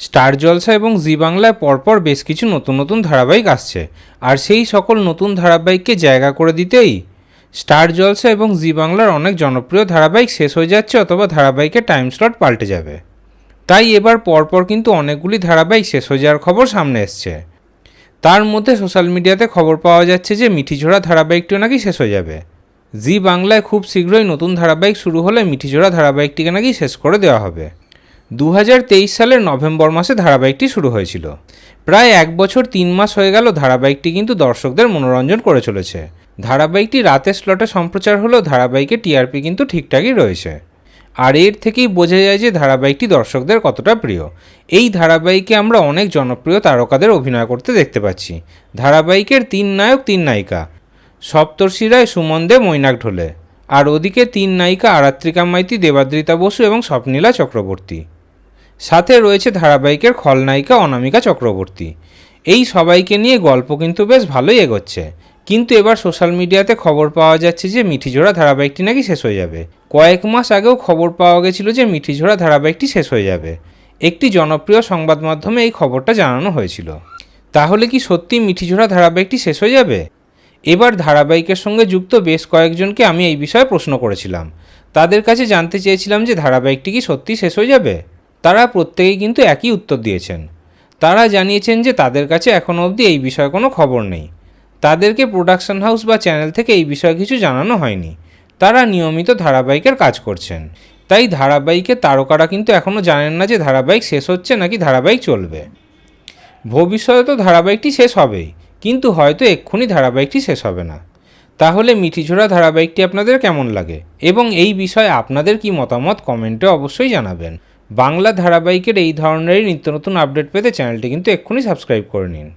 Star জলসা এবং জি বাংলায় পরপর বেশ কিছু নতুন নতুন ধারাবাহিক আসছে। আর সেই সকল নতুন ধারাবাহিককে জায়গা করে দিতেই স্টার জলসা এবং জি বাংলার অনেক জনপ্রিয় ধারাবাহিক শেষ হয়ে যাচ্ছে অথবা ধারাবাহিকের টাইম স্লট পাল্টে যাবে। তাই এবার পরপর কিন্তু অনেকগুলি ধারাবাহিক শেষ হয়ে যাওয়ার খবর সামনে এসছে। তার মধ্যে সোশ্যাল মিডিয়াতে খবর পাওয়া যাচ্ছে যে মিঠিঝোড়া ধারাবাহিকটিও নাকি শেষ হয়ে যাবে। জি বাংলায় খুব শীঘ্রই নতুন ধারাবাহিক শুরু হলে মিঠিঝোড়া ধারাবাহিকটিকে নাকি শেষ করে দেওয়া হবে। দু হাজার তেইশ সালের নভেম্বর মাসে ধারাবাহিকটি শুরু হয়েছিল। প্রায় এক বছর তিন মাস হয়ে গেল ধারাবাহিকটি কিন্তু দর্শকদের মনোরঞ্জন করে চলেছে। ধারাবাহিকটি রাতের স্লটে সম্প্রচার হলেও ধারাবাহিকের টিআরপি কিন্তু ঠিকঠাকই রয়েছে। আর এর থেকেই বোঝা যায় যে ধারাবাহিকটি দর্শকদের কতটা প্রিয়। এই ধারাবাহিকে আমরা অনেক জনপ্রিয় তারকাদের অভিনয় করতে দেখতে পাচ্ছি। ধারাবাহিকের তিন নায়ক, তিন নায়িকা। সপ্তর্ষি রায়, সুমন দে, মৈনাক ঢোলে। আর ওদিকে তিন নায়িকা আরাত্রিকা মাইতি, দেবাদ্রিতা বসু এবং স্বপ্নীলা চক্রবর্তী। সাথে রয়েছে ধারাবাহিকের খলনায়িকা অনামিকা চক্রবর্তী। এই সবাইকে নিয়ে গল্প কিন্তু বেশ ভালোই এগোচ্ছে। কিন্তু এবার সোশ্যাল মিডিয়াতে খবর পাওয়া যাচ্ছে যে মিঠিঝোড়া ধারাবাহিকটি নাকি শেষ হয়ে যাবে। কয়েক মাস আগেও খবর পাওয়া গেছিল যে মিঠিঝোড়া ধারাবাহিকটি শেষ হয়ে যাবে। একটি জনপ্রিয় সংবাদ মাধ্যমে এই খবরটা জানানো হয়েছিল। তাহলে কি সত্যি মিঠিঝোড়া ধারাবাহিকটি শেষ হয়ে যাবে? এবার ধারাবাহিকের সঙ্গে যুক্ত বেশ কয়েকজনকে আমি এই বিষয়ে প্রশ্ন করেছিলাম। তাদের কাছে জানতে চেয়েছিলাম যে ধারাবাহিকটি কি সত্যি শেষ হয়ে যাবে? তারা প্রত্যেকেই কিন্তু একই উত্তর দিয়েছেন। তারা জানিয়েছেন যে তাদের কাছে এখনও অবধি এই বিষয়ে কোনো খবর নেই। তাদেরকে প্রোডাকশন হাউস বা চ্যানেল থেকে এই বিষয়ে কিছু জানানো হয়নি। তারা নিয়মিত ধারাবাহিকের কাজ করছেন। তাই ধারাবাহিকের তারকারা কিন্তু এখনও জানেন না যে ধারাবাহিক শেষ হচ্ছে নাকি ধারাবাহিক চলবে। ভবিষ্যতে তো ধারাবাহিকটি শেষ হবেই, কিন্তু হয়তো এক্ষুনি ধারাবাহিকটি শেষ হবে না। তাহলে মিঠিঝোড়া ধারাবাহিকটি আপনাদের কেমন লাগে? এবং এই বিষয়ে আপনাদের কি মতামত কমেন্টে অবশ্যই জানাবেন। বাংলা ধারাবাহিকের এই ধরনেরই নিত্য নতুন আপডেট পেতে চ্যানেলটি কিন্তু এক্ষুনি সাবস্ক্রাইব করে নিন।